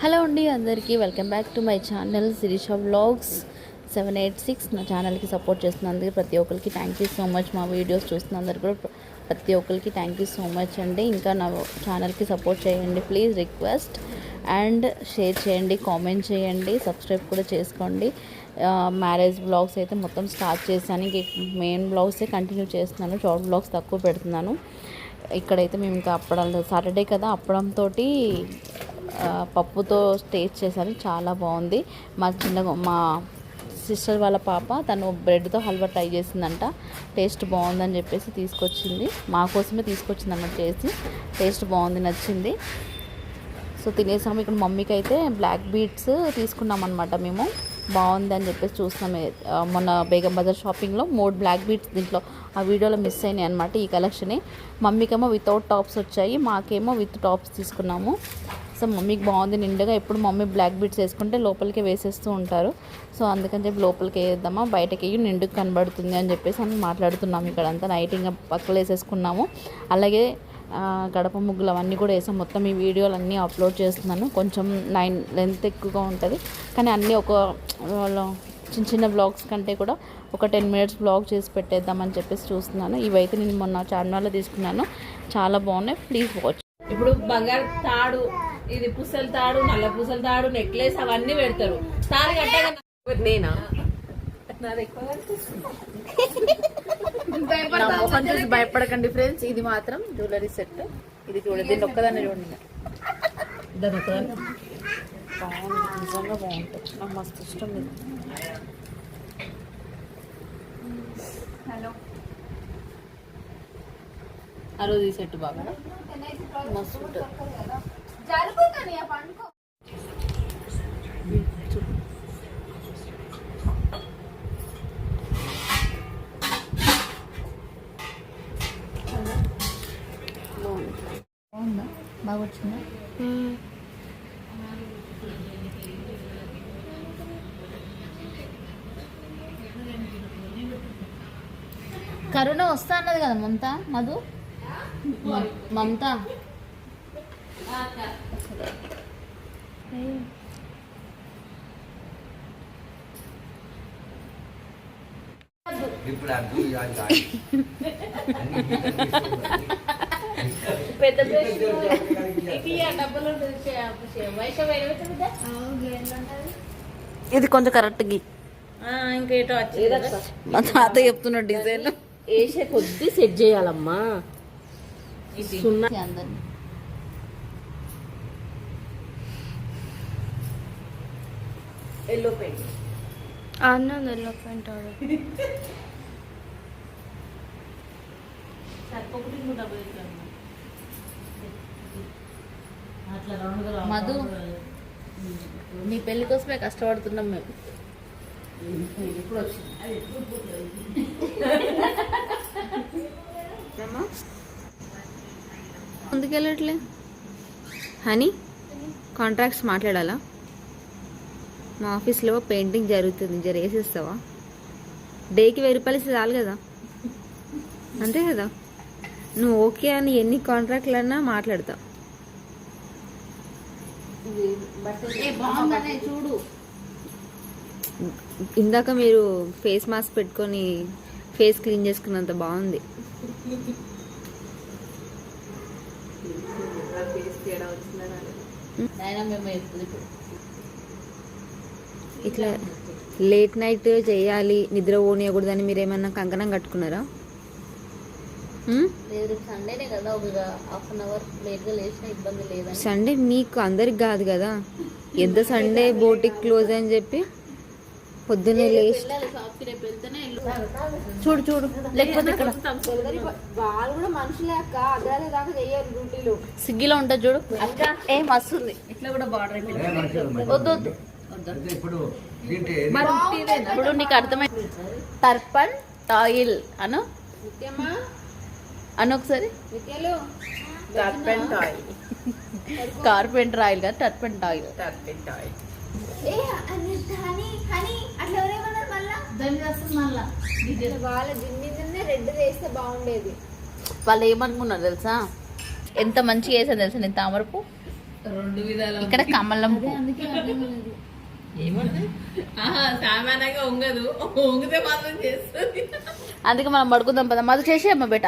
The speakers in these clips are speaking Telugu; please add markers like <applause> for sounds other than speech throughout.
హలో అండి అందరికీ welcome back to my channel Sirisha vlogs. Seven eight six నా ఛానల్కి సపోర్ట్ చేస్తున్నందుకు ప్రతి ఒక్కరికి థ్యాంక్ యూ సో మచ్ మా వీడియోస్ చూస్తున్నందుకు కూడా ప్రతి ఒక్కరికి థ్యాంక్ యూ సో మచ్ అండి. ఇంకా నా ఛానల్కి సపోర్ట్ చేయండి ప్లీజ్ రిక్వెస్ట్ అండ్ షేర్ చేయండి కామెంట్ చేయండి సబ్స్క్రైబ్ కూడా చేసుకోండి. మ్యారేజ్ బ్లాగ్స్ అయితే మొత్తం స్టార్ట్ చేశాను. ఇంక మెయిన్ బ్లాగ్సే కంటిన్యూ చేస్తున్నాను. షార్ట్ బ్లాగ్స్ తక్కువ పెడుతున్నాను. ఇక్కడైతే మేము ఇంకా అప్పడం సాటర్డే కదా అప్పడంతో పప్పుతో టేస్ట్ చేశాను. చాలా బాగుంది. మా చిన్న మా సిస్టర్ వాళ్ళ పాప తను బ్రెడ్తో హల్వా ట్రై చేసిందంట. టేస్ట్ బాగుందని చెప్పేసి తీసుకొచ్చింది. మా కోసమే తీసుకొచ్చింది అన్నట్టు చేసి. టేస్ట్ బాగుంది నచ్చింది. సో తినేసాము. ఇక్కడ మమ్మీకి అయితే బ్లాక్ బీట్స్ తీసుకున్నాం అనమాట మేము. బాగుంది అని చెప్పేసి చూస్తున్నాం మొన్న బేగం బజార్ షాపింగ్లో మూడు బ్లాక్ బీట్స్ దీంట్లో. ఆ వీడియోలో మిస్ అయినాయి అనమాట ఈ కలెక్షనే మమ్మీకేమో వితౌట్ టాప్స్ వచ్చాయి. మాకేమో విత్ టాప్స్ తీసుకున్నాము. సో మమ్మీకి బాగుంది నిండుగా ఎప్పుడు మమ్మీ బ్లాక్ బీట్స్ వేసుకుంటే లోపలికి వేసేస్తూ ఉంటారు. సో అందుకని చెప్పి లోపలికి వేద్దామా బయటకి వేయి కనబడుతుంది అని చెప్పేసి అని మాట్లాడుతున్నాము ఇక్కడ అంతా నైట్ ఇంకా పక్కలు వేసేసుకున్నాము. అలాగే గడప ముగ్గులు అవన్నీ కూడా వేసాం. మొత్తం ఈ వీడియోలు అన్నీ అప్లోడ్ చేస్తున్నాను. కొంచెం నైన్ లెంత్ ఎక్కువగా ఉంటుంది. కానీ అన్నీ ఒక చిన్న చిన్న బ్లాగ్స్ కంటే కూడా ఒక టెన్ మినిట్స్ బ్లాగ్ చేసి పెట్టేద్దామని చెప్పేసి చూస్తున్నాను. ఇవైతే నేను మొన్న చార్మినార్లో తీసుకున్నాను. చాలా బాగున్నాయి. ప్లీజ్ వాచ్ ఇప్పుడు బంగారు తాడు ఇది పుసల తాడు నల్ల పుసల తాడు నెక్లెస్ అవన్నీ పెడతారు. తాడు కట్టగా నేనా? <laughs> చూసి భయపడకండి ఫ్రెండ్స్ ఇది మాత్రం జ్యువెలరీ సెట్ ఇది చూడండి దీన్ని ఒక్కదాన్ని చూడండి. బాగుంది నిజంగా బాగుంటుంది నాకు మస్తు ఇష్టం ఇది. ఆ రోజు ఈ సెట్ బాగా? మస్తు ఉంటుంది. బాగుందా? బాగా వచ్చిందా కరోనా వస్తా అన్నది కదా మమత? మధు? మ- మమత ఇప్పుడు అర్థం కాదు కాదు. పెద్ద ఇది కొంచెం కరెక్ట్ గి. ఇంకేటో వచ్చింది మా తాత చెప్తున్నాడు డిజైన్. వేసే కొద్ది సెట్ చేయాలమ్మా. సున్నా. అందరిని. ఎల్లో <laughs> పెయింట్ అట్లా రౌండ్గా మధు నీ పెళ్ళి కోసమే కష్టపడుతున్నాం మేము. ఇప్పుడు? ముందుకెళ్ళట్లే. హనీ కాంట్రాక్ట్స్ మాట్లాడాలా? మా ఆఫీస్లో పెయింటింగ్ జరుగుతుంది. జర వేసేస్తావా? డేకి వెయ్యి రూపాయలు ఇస్తే చాలు కదా? అంతే కదా? నువ్వు ఓకే అని ఎన్ని కాంట్రాక్ట్లు అన్నా మాట్లాడతా. ఏ బాగుందనే చూడు. ఇందాక మీరు ఫేస్ మాస్క్ పెట్టుకొని ఫేస్ క్లీన్ చేసుకున్నంత బాగుంది. మేము ఎప్పుడు ఇప్పుడు ఇట్లా లేట్ నైట్ చేయాలి నిద్ర పోనీయకూడదని మీరు ఏమన్నా కంకణం కట్టుకున్నారా? సండే మీకు అందరికి కాదు కదా? ఎంత సండే బోటిక్ క్లోజ్ అని చెప్పి పొద్దున్నే లేచి చూడు చూడు లేకపోతే ఇక్కడ వాళ్ళు కూడా మనుషులే అక్క అర్ధరాత్రి దాకా చెయ్యాలి డ్యూటీలు. స్విగ్గీలో ఉంటుంది చూడు. అక్క ఏ మస్తు ఉంది. ఇట్లా కూడా బార్డర్? వద్దు వద్దు. ఇప్పుడు నీకు అర్థమైంది టర్పన్ టాయిల్ అను? అను ఒకసారి కార్పెంటర్ ఆయిల్ కదా టర్పన్ టాయిల్ ఆయిల్ వాళ్ళ జిమ్ మీదనే రెడ్ వేస్తే బాగుండేది. వాళ్ళు ఏమనుకున్నారు తెలుసా? ఎంత మంచిగా వేసాను తెలుసా నేను తామరపు? రెండు విధాలు ఇక్కడ కమలం సామాన్యంగా ఉంగదు. ఉంగితే మాత్రం చేస్తుంది. అందుకే మనం పడుకుందాం పద. మధు చేసి అమ్మ బేట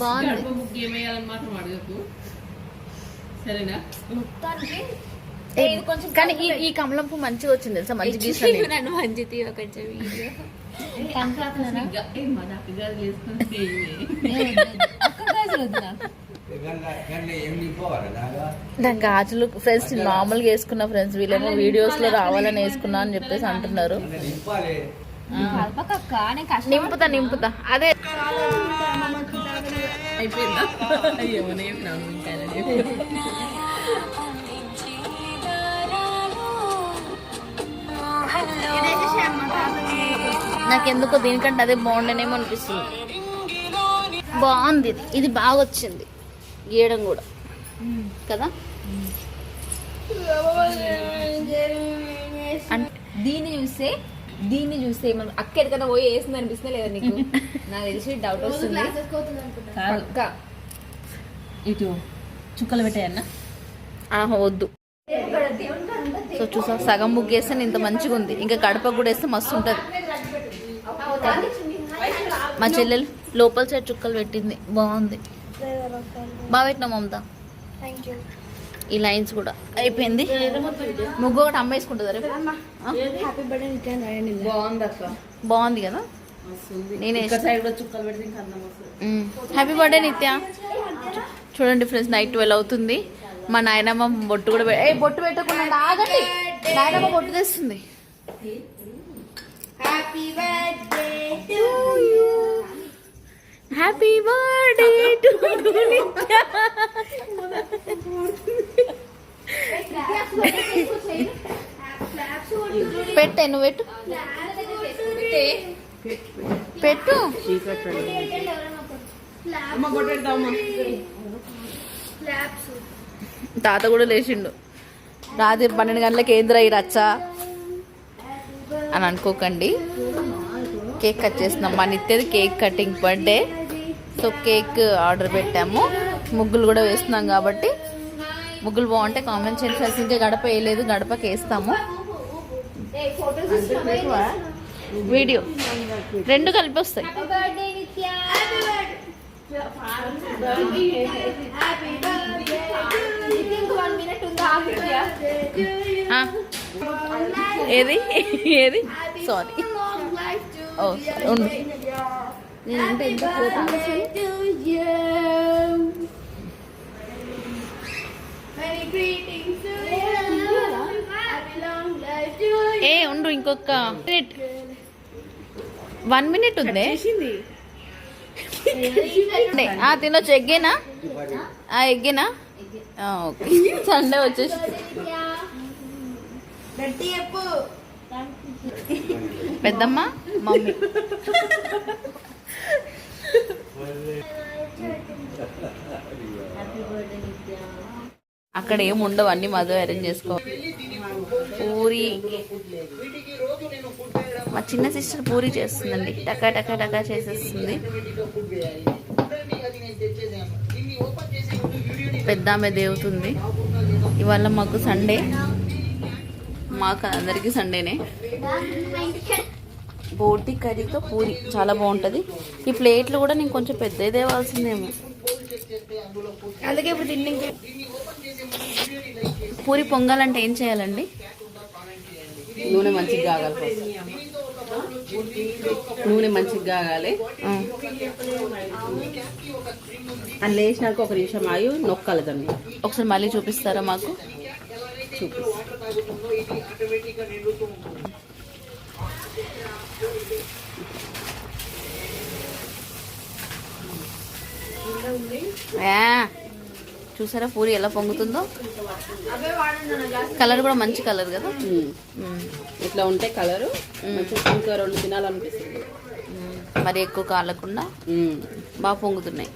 బాగుంది. సరేనా? కానీ ఈ ఈ కమలం పువ్వు మంచిగా వచ్చింది తెలుసా? మంచి గీసాను నన్ను మంచి తీయ కొంచెం వీడియో. దాని గాజులు ఫ్రెండ్స్ మామూలుగా వేసుకున్న ఫ్రెండ్స్ వీళ్ళేమో వీడియోస్లో రావాలని వేసుకున్నా అని చెప్పేసి అంటున్నారు. నింపుతా నింపుతా. అదే. నాకెందుకో దీనికంటే అదే బాగుండేనేమో అనిపిస్తుంది. బాగుంది ఇది. ఇది బాగా వచ్చింది గీయడం కూడా. కదా? అంటే దీన్ని చూస్తే దీన్ని చూస్తే మనం అక్క ఎక్కడికైనా పోయి వేసింది అనిపిస్తుంది లేదా నీకు? <laughs> నాకు తెలిసి డౌట్ వస్తుంది. కాదు. ఇటు చుక్కలు పెట్టాయన్నా? ఆహా వద్దు. సో చూసా సగం ముగ్గేస్తే ఇంత మంచిగా ఉంది. ఇంకా గడప కూడా వేస్తే మస్తు ఉంటుంది. మా చెల్లెలు లోపల సైడ్ చుక్కలు పెట్టింది. బాగుంది. బాగా పెట్టినా మమత ఈ లైన్స్ కూడా. అయిపోయింది? ముగ్గు ఒకటి అమ్మేసుకుంటుందా రేపు? బాగుంది కదా? నేనే హ్యాపీ బర్త్డే నిత్య. చూడండి ఫ్రెండ్స్ నైట్ ట్వెల్వ్ అవుతుంది. మా నాయనమ్మ బొట్టు కూడా ఏ బొట్టు పెట్టకుండా ఆగండి. నాయనమ్మ బొట్టు తెస్తుంది. హ్యాపీ బర్త్డే టు నిత్య పెట్టే నువ్వు పెట్టు. పెట్టు. తాత కూడా లేచిండు. రాత్రి పన్నెండు గంటలకు ఏంద్రా ఈ రచ్చ? అని అనుకోకండి. కేక్ కట్ చేస్తున్నాం. మా నిత్యది cake cutting birthday. So cake order పెట్టాము. ముగ్గులు కూడా వేస్తున్నాం కాబట్టి ముగ్గులు బాగుంటే కామెంట్ చేయండి ఫ్రెండ్స్. ఇంకా గడప వేయలేదు గడపకి వేస్తాము. వీడియో. రెండు కలిపి వస్తాయి. ఆ. ఏది? ఏది? సారీ ఓ ఉండు. నేనంటే ఎంత ఏ ఉండు ఇంకొక మినిట్ వన్ మినిట్ ఉంది ఆ తినొచ్చు ఎగ్గేనా ఆ ఎగ్గేనా ఓకే సండే వచ్చేసి పెద్దమ్మ మమ్మీ అక్కడ ఏమి ఉండవు అన్ని మధు అరేంజ్ చేసుకో. పూరి. మా చిన్న సిస్టర్ పూరి చేస్తుందండి. టకా టకా టకా చేసేస్తుంది. పెద్ద ఆమె దేవుతుంది. ఇవాళ మాకు సండే మాకు అందరికీ సండేనే బోటి కర్రీతో పూరి. చాలా బాగుంటుంది. ఈ ప్లేట్లు కూడా నేను కొంచెం పెద్దది తేవాల్సిందేమో అందుకే ఇప్పుడు తిండి పూరి పొంగాలంటే ఏం చేయాలండి? నూనె మంచిగా కాగాలి. నూనె మంచిగా కాగాలి ఆ, అందులో వేసినాక ఒక నిమిషం ఆగి నొక్కాలి దాన్ని. ఒకసారి మళ్ళీ చూపిస్తారా మాకు? చూపి చూసారా పూరి ఎలా పొంగుతుందో? కలర్ కూడా మంచి కలర్ కదా? ఇట్లా ఉంటే కలరు ఇంకా రెండు తినాలనిపిస్తుంది. మరి ఎక్కువ కాలకుండా. బాగా పొంగుతున్నాయి.